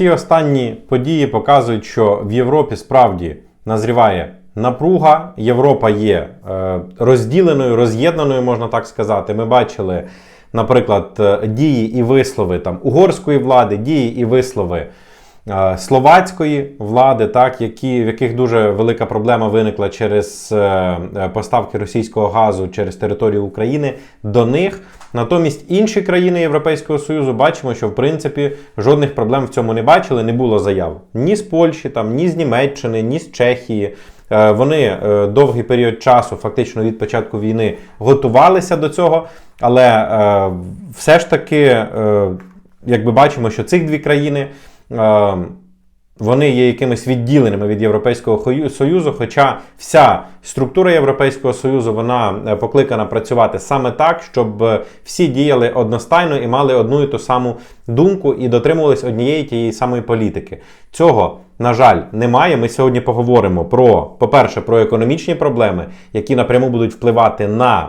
Всі останні події показують, що в Європі справді назріває напруга. Європа є е, розділеною, роз'єднаною, можна так сказати. Ми бачили, наприклад, е, дії і вислови там угорської влади, дії і вислови. е, Словацької влади, так, які, в яких дуже велика проблема виникла через поставки російського газу через територію України до них. Натомість інші країни Європейського Союзу бачимо, що в принципі жодних проблем в цьому не бачили, не було заяв ні з Польщі, там, ні з Німеччини, ні з Чехії. Е, Вони е, довгий період часу, фактично від початку війни, готувалися до цього, але е, все ж таки, якби бачимо, що цих дві країни. Вони є якимись відділеними від Європейського Союзу, хоча вся структура Європейського Союзу вона е, покликана працювати саме так, щоб е, всі діяли одностайно і мали одну і ту саму думку і дотримувались однієї тієї самої політики. Цього, на жаль, немає. Ми сьогодні поговоримо про, по-перше, про економічні проблеми, які напряму будуть впливати на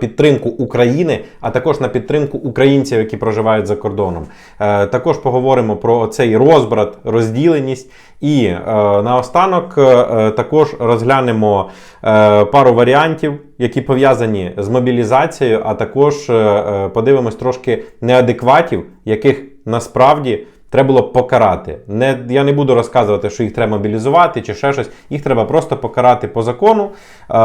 підтримку України, а також на підтримку українців, які проживають за кордоном. Е, Також поговоримо про цей розбрат, розділеність. І е, наостанок е, е, також розглянемо е, пару варіантів, які пов'язані з мобілізацією, а також е, е, подивимось трошки неадекватів, яких насправді треба було покарати. Не, я не буду розказувати, що їх треба мобілізувати чи ще щось. Їх треба просто покарати по закону. Е,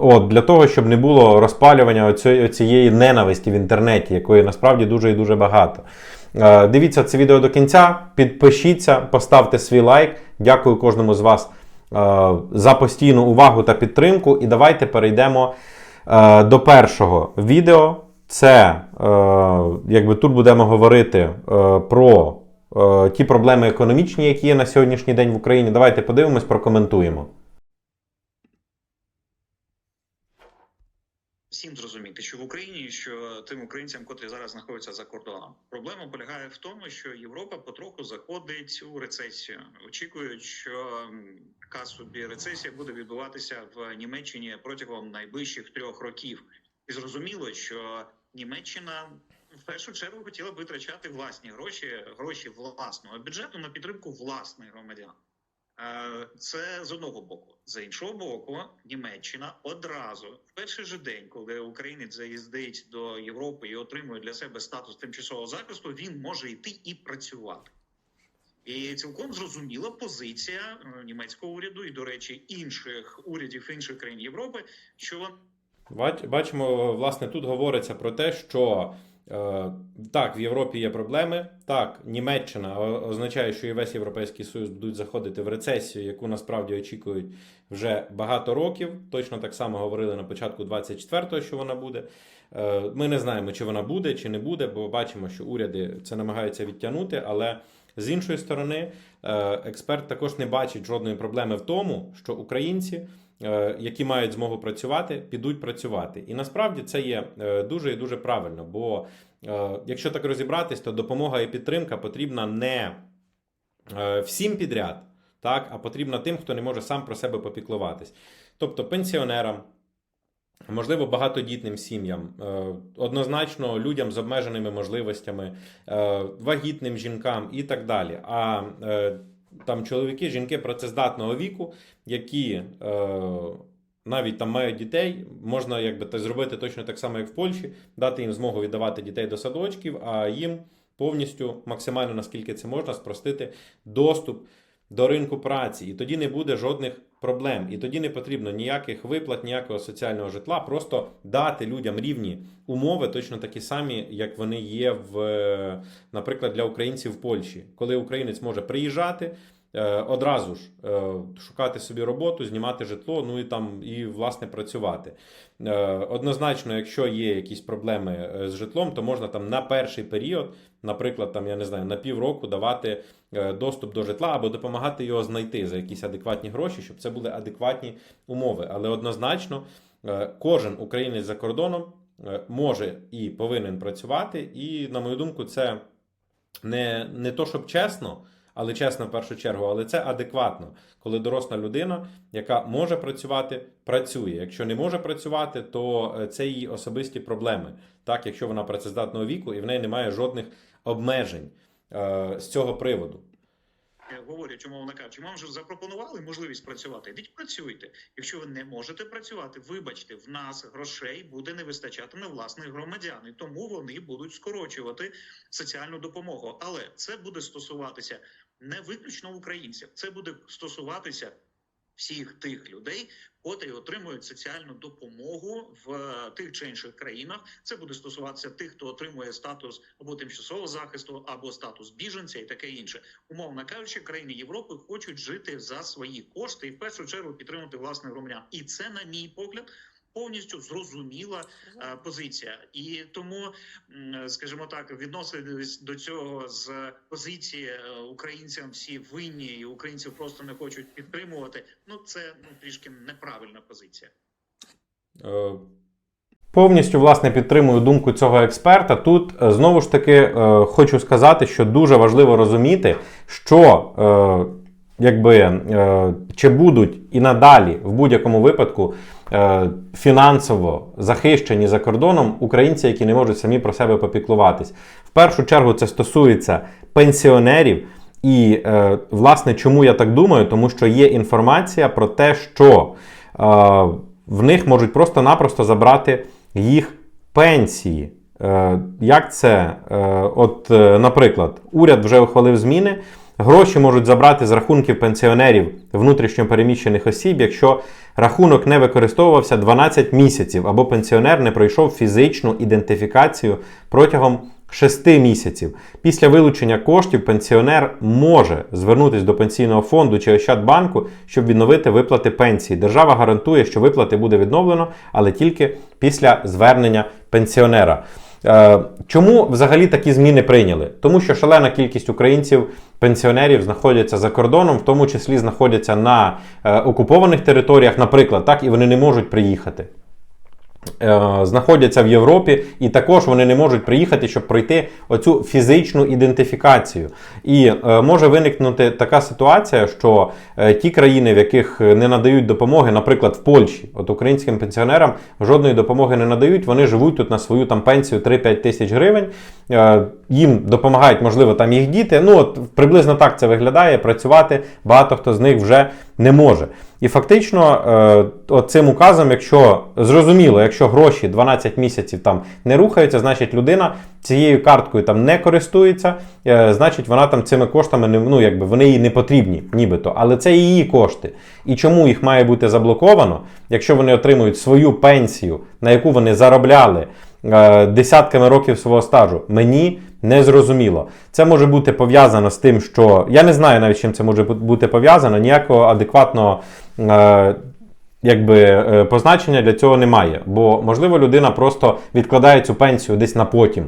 от, для того, щоб не було розпалювання оцю- цієї ненависті в інтернеті, якої насправді дуже і дуже багато. Е, дивіться це відео до кінця, підпишіться, поставте свій лайк. Дякую кожному з вас е, за постійну увагу та підтримку. І давайте перейдемо е, до першого відео. Це е, якби тут будемо говорити е, про ті проблеми економічні, які є на сьогоднішній день в Україні. Давайте подивимось, прокоментуємо. всім зрозуміти, що в Україні, що тим українцям, котрі зараз знаходяться за кордоном, проблема полягає в тому, що Європа потроху заходить у рецесію. Очікують, що така собі рецесія буде відбуватися в Німеччині протягом найближчих трьох років. І зрозуміло, що Німеччина в першу чергу хотіла б витрачати власні гроші, гроші власного бюджету на підтримку власних громадян. Е, Це з одного боку. З іншого боку, Німеччина одразу в перший же день, коли українець заїздить до Європи і отримує для себе статус тимчасового захисту, він може йти і працювати. І цілком зрозуміла позиція е, німецького уряду і, до речі, інших урядів інших країн Європи, що Бач- Бачимо, власне, тут говориться про те, що так, в Європі є проблеми. Так, Німеччина означає, що і весь Європейський Союз будуть заходити в рецесію, яку насправді очікують вже багато років. Точно так само говорили на початку 24-го, що вона буде. Е, Ми не знаємо, чи вона буде, чи не буде, бо бачимо, що уряди це намагаються відтягнути, але. З іншої сторони, е, експерт також не бачить жодної проблеми в тому, що українці, е, які мають змогу працювати, підуть працювати. І насправді це є е, дуже і дуже правильно. Бо е, якщо так розібратись, то допомога і підтримка потрібна не е, всім підряд, так, а потрібна тим, хто не може сам про себе попіклуватись. Тобто пенсіонерам, Можливо, багатодітним сім'ям, е, однозначно людям з обмеженими можливостями, е, вагітним жінкам і так далі. А е, там чоловіки, жінки працездатного віку, які е, навіть там мають дітей, можна якби так зробити точно так само, як в Польщі, дати їм змогу віддавати дітей до садочків, а їм повністю максимально наскільки це можна спростити доступ до ринку праці, і тоді не буде жодних проблем. І тоді не потрібно ніяких виплат, ніякого соціального житла, просто дати людям рівні умови, точно такі самі, як вони є в, е, наприклад, для українців в Польщі, коли українець може приїжджати. е, Одразу ж е, шукати собі роботу, знімати житло, ну і там і власне працювати. Однозначно, якщо є якісь проблеми з житлом, то можна там на перший період, наприклад, там я не знаю, на півроку давати е, доступ до житла або допомагати його знайти за якісь адекватні гроші, щоб це були адекватні умови. Але однозначно е, кожен українець за кордоном е, може і повинен працювати. І, на мою думку, це не, не то, щоб чесно. Але чесно, в першу чергу, але це адекватно, коли доросла людина, яка може працювати, працює. Якщо не може працювати, то це її особисті проблеми. Так, якщо вона працездатного віку і в неї немає жодних обмежень. е, з цього приводу. Е, говорять, умовно кажучи, вам же запропонували можливість працювати. Ідіть працюйте. Якщо ви не можете працювати, вибачте, в нас грошей буде не вистачати на власних громадян, і тому вони будуть скорочувати соціальну допомогу. Але це буде стосуватися не виключно українців, це буде стосуватися всіх тих людей, котрі отримують соціальну допомогу в е, тих чи інших країнах. Це буде стосуватися тих, хто отримує статус або тимчасового захисту, або статус біженця, і таке інше. Умовно кажучи, країни Європи хочуть жити за свої кошти і в першу чергу підтримати власних громадян. І це, на мій погляд. Повністю зрозуміла е, позиція, і тому, скажімо так, відноситись до цього з позиції е, українцям всі винні, і українців просто не хочуть підтримувати. Ну це ну трішки неправильна позиція. Е, Повністю власне підтримую думку цього експерта. Тут знову ж таки е, хочу сказати, що дуже важливо розуміти, що е, якби е, чи будуть і надалі в будь-якому випадку е, фінансово захищені за кордоном українці, які не можуть самі про себе попіклуватись. В першу чергу це стосується пенсіонерів. І е, власне, чому я так думаю? Тому що є інформація про те, що в них можуть просто-напросто забрати їх пенсії. Як це? От, наприклад, уряд вже ухвалив зміни. Гроші можуть забрати з рахунків пенсіонерів внутрішньо переміщених осіб, якщо рахунок не використовувався 12 місяців або пенсіонер не пройшов фізичну ідентифікацію протягом 6 місяців. Pісля вилучення коштів пенсіонер може звернутися до пенсійного фонду чи Ощадбанку, щоб відновити виплати пенсії. Держава гарантує, що виплати буде відновлено, але тільки після звернення пенсіонера. Е, Чому взагалі такі зміни прийняли? Тому що шалена кількість українців, пенсіонерів знаходяться за кордоном, в тому числі знаходяться на е, окупованих територіях, наприклад, так, і вони не можуть приїхати. Е, Знаходяться в Європі, і також вони не можуть приїхати, щоб пройти оцю фізичну ідентифікацію. І е, може виникнути така ситуація, що е, ті країни, в яких не надають допомоги, наприклад, в Польщі, от українським пенсіонерам жодної допомоги не надають, вони живуть тут на свою там пенсію 3-5 тисяч гривень. Їм допомагають, можливо, там їх діти. Ну, от приблизно так це виглядає. Працювати багато хто з них вже не може. І фактично, е, цим указом, якщо зрозуміло, якщо гроші 12 місяців там не рухаються, значить людина цією карткою там не користується, е, значить вона там цими коштами не ну, якби вони їй не потрібні, нібито. Але це її кошти. І чому їх має бути заблоковано, якщо вони отримують свою пенсію, на яку вони заробляли десятками років свого стажу, мені не зрозуміло. Це може бути пов'язано з тим, що я не знаю навіть чим це може бути пов'язано, ніякого адекватного. Е, Якби е, позначення для цього немає, бо можливо людина просто відкладає цю пенсію десь на потім,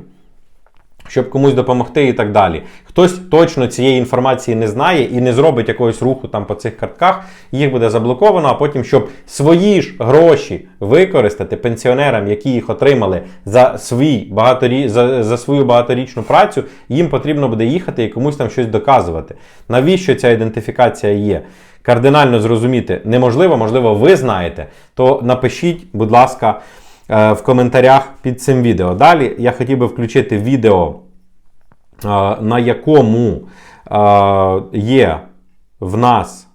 щоб комусь допомогти і так далі. Хтось точно цієї інформації не знає і не зробить якогось руху там по цих картках, їх буде заблоковано, а потім, щоб свої ж гроші використати пенсіонерам, які їх отримали за, свій багаторі... за, за свою багаторічну працю, їм потрібно буде їхати і комусь там щось доказувати. Навіщо ця ідентифікація є? Кардинально зрозуміти неможливо, можливо, ви знаєте, то напишіть, будь ласка, в коментарях під цим відео. Далі я хотів би включити відео, е, на якому е, є в нас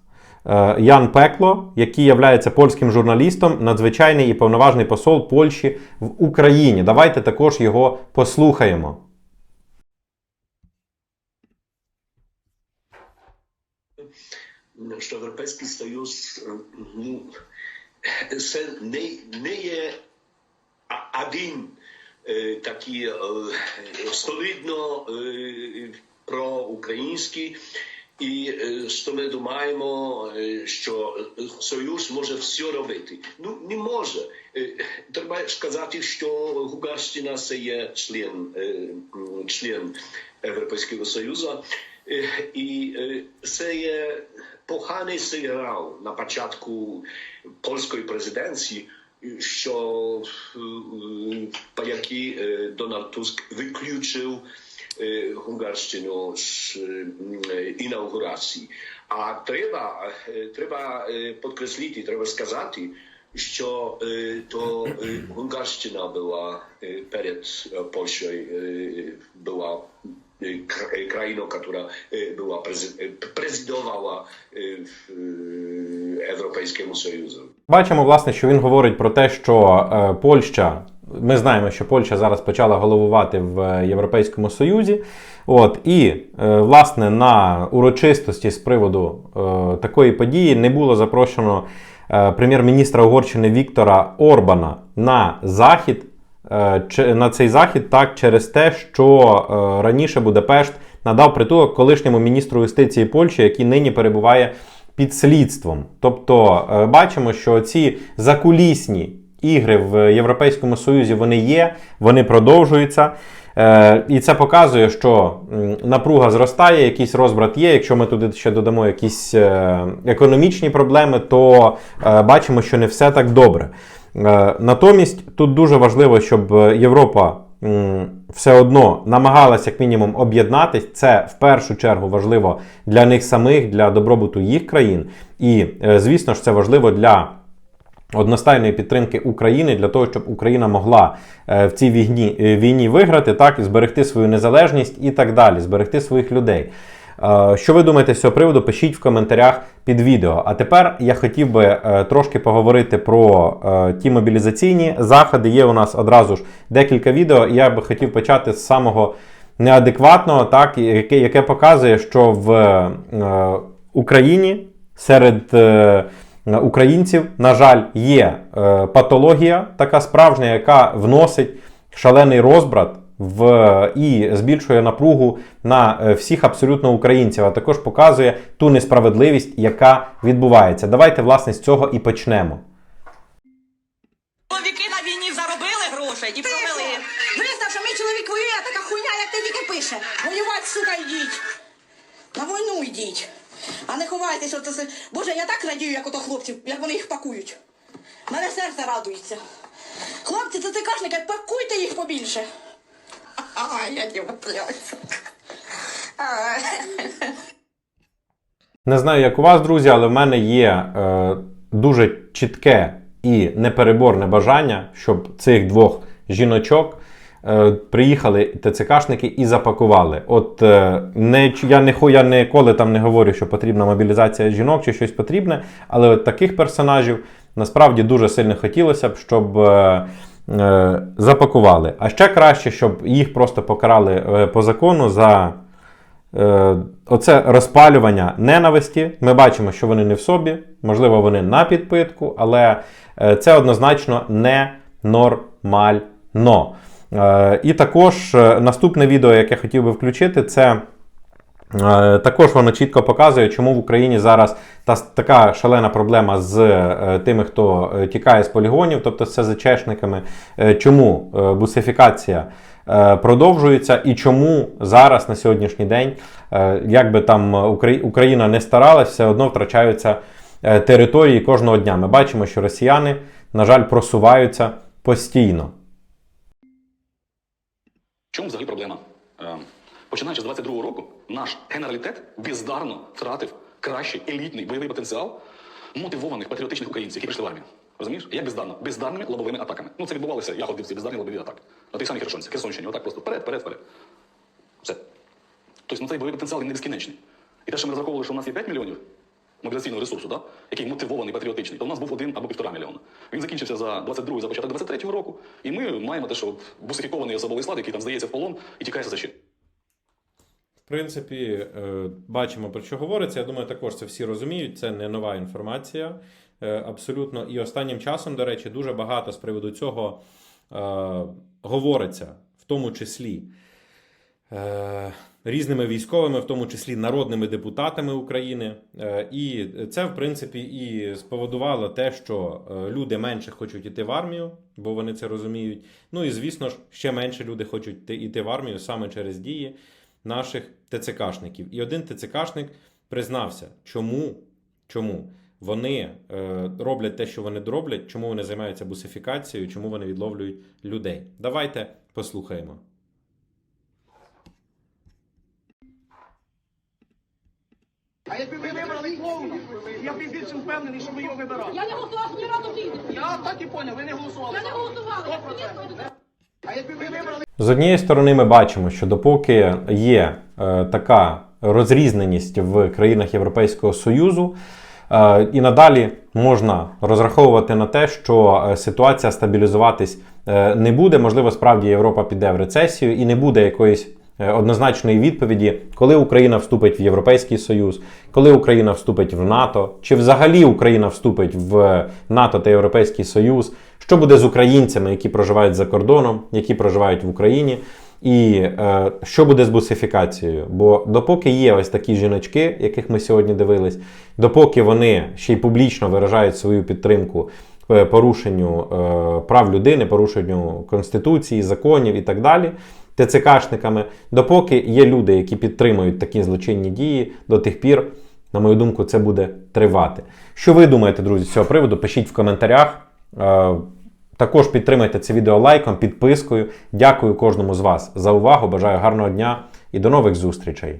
е, Ян Пекло, який є польським журналістом, надзвичайний і повноважний посол Польщі в Україні. Давайте також його послухаємо. що Європейський Союз ну, це не, є один е, такий е, солідно е, проукраїнський. І що ми думаємо, що Союз може все робити. Ну, не може. Треба сказати, що Угорщина це є член, член Європейського Союзу. І це є поганий сигнал на початку польської президенції, що е, по якій е, Дональд Туск виключив е, Угорщину з е, інаугурації. А треба, е, треба е, підкреслити, треба сказати, що е, то е, Угорщина була е, перед е, Польщею е, була y, kra- y, krainą, która y, była prezy- y, prezydowała y, w, Europejskiemu Sojuszu. Бачимо, власне, що він говорить про те, що е, Польща. Ми знаємо, що Польща зараз почала головувати в Європейському Союзі. От і е, власне на урочистості з приводу е, такої події не було запрошено е, прем'єр-міністра Угорщини Віктора Орбана на захід. е, На цей захід так через те, що е, раніше Будапешт надав притулок колишньому міністру юстиції Польщі, який нині перебуває під слідством. Тобто е, бачимо, що ці закулісні ігри в Європейському Союзі вони є, вони продовжуються. Е, І це показує, що напруга зростає, якийсь розбрат є. Якщо ми туди ще додамо якісь е, економічні проблеми, то бачимо, що не все так добре. Натомість тут дуже важливо, щоб Європа все одно намагалась як мінімум об'єднатись. Це в першу чергу важливо для них самих, для добробуту їх країн. І, е, звісно ж, це важливо для одностайної підтримки України для того, щоб Україна могла е, в цій війні, е, війні виграти, так і зберегти свою незалежність і так далі, зберегти своїх людей. Е, Що ви думаєте з цього приводу? Пишіть в коментарях під відео. А тепер я хотів би е, трошки поговорити про е, ті мобілізаційні заходи. Є у нас одразу ж декілька відео, і я би хотів почати з самого неадекватного, так, яке, яке показує, що в Україні серед українців, на жаль, є патологія, така справжня, яка вносить шалений розбрат в і збільшує напругу на е, всіх абсолютно українців, а також показує ту несправедливість, яка відбувається. Давайте власне з цього і почнемо. Чоловіки на війні заробили грошей і провели. Визнав, що мій чоловік воює, а така хуйня, як ти тільки пише. Воювати, сука, йдіть. На війну йдіть. А не ховайтеся. От це... Боже, я так радію, як ото хлопців, як вони їх пакують. Мене серце радується. Хлопці, це цикашники, пакуйте їх побільше. Ага, я дівотлюсь. Не знаю, як у вас, друзі, але в мене є е, дуже чітке і непереборне бажання, щоб цих двох жіночок е, приїхали ТЦКшники і запакували. От е, не, я, не, я ніколи там не говорю, що потрібна мобілізація жінок чи щось потрібне, але от таких персонажів насправді дуже сильно хотілося б, щоб. Е, Запакували. А ще краще, щоб їх просто покарали е, по закону за Е, Оце розпалювання ненависті. Ми бачимо, що вони не в собі, можливо, вони на підпитку, але е, це однозначно не нормально. Е, І також е, наступне відео, яке хотів би включити, це. Е, Також воно чітко показує, чому в Україні зараз та така шалена проблема з е, тими, хто е, тікає з полігонів, тобто з СЗЧшниками, чому бусифікація продовжується і чому зараз на сьогоднішній день, як би там Україна не старалась, все одно втрачаються території кожного дня. Ми бачимо, що росіяни, на жаль, просуваються постійно. Чому взагалі проблема? Починаючи з 22-го року, наш генералітет бездарно втратив кращий елітний бойовий потенціал мотивованих патріотичних українців, які прийшли в армію. Розумієш? Як бездарно? Бездарними лобовими атаками. Ну це відбувалося, я ходив бездарні лобові атаки. На тій самій Херсонці, Херсонщині, отак просто вперед, вперед, вперед. Все. Тобто ну, цей бойовий потенціал він не безкінечний. І те, що ми розраховували, що у нас є 5 мільйонів мобілізаційного ресурсу, да? який мотивований патріотичний, то у нас був один або півтора мільйона. Він закінчився за 22-й, за початок 23-го року. І ми маємо те, що бусифікований особовий склад, який там здається в полон і тікає за защит. Принципі, е, бачимо про що говориться. Я думаю, також це всі розуміють. Це не нова інформація. е, Абсолютно. І останнім часом, до речі, дуже багато з приводу цього е, говориться, в тому числі різними військовими, в тому числі народними депутатами України. І це, в принципі, і спроводувало те, що люди менше хочуть йти в армію, бо вони це розуміють. Ну і звісно ж, ще менше люди хочуть йти в армію саме через дії наших ТЦКшників. І один ТЦКшник признався, чому чому вони е, роблять те, що вони роблять, чому вони займаються бусифікацією, чому вони відловлюють людей. Давайте послухаємо. А якби ви вибрали клоуна, я б більше впевнений, що ми його вибирали. Я не голосував ні разу. Я так і поняв, ви не голосували. Я не голосувала. 100%. З однієї сторони, ми бачимо, що допоки є е, така розрізненість в країнах Європейського Союзу, е, і надалі можна розраховувати на те, що е, ситуація стабілізуватись е, не буде. Можливо, справді Європа піде в рецесію і не буде якоїсь е, однозначної відповіді, коли Україна вступить в Європейський Союз, коли Україна вступить в НАТО, чи взагалі Україна вступить в НАТО та Європейський Союз. Що буде з українцями, які проживають за кордоном, які проживають в Україні, і е, що буде з бусифікацією? Бо допоки є ось такі жіночки, яких ми сьогодні дивились, допоки вони ще й публічно виражають свою підтримку е, порушенню е, прав людини, порушенню конституції, законів і так далі. ТЦКшниками, допоки є люди, які підтримують такі злочинні дії, до тих пір, на мою думку, це буде тривати. Що ви думаєте, друзі, з цього приводу? Пишіть в коментарях. Також підтримайте це відео лайком, підпискою. Дякую кожному з вас за увагу. Бажаю гарного дня і до нових зустрічей.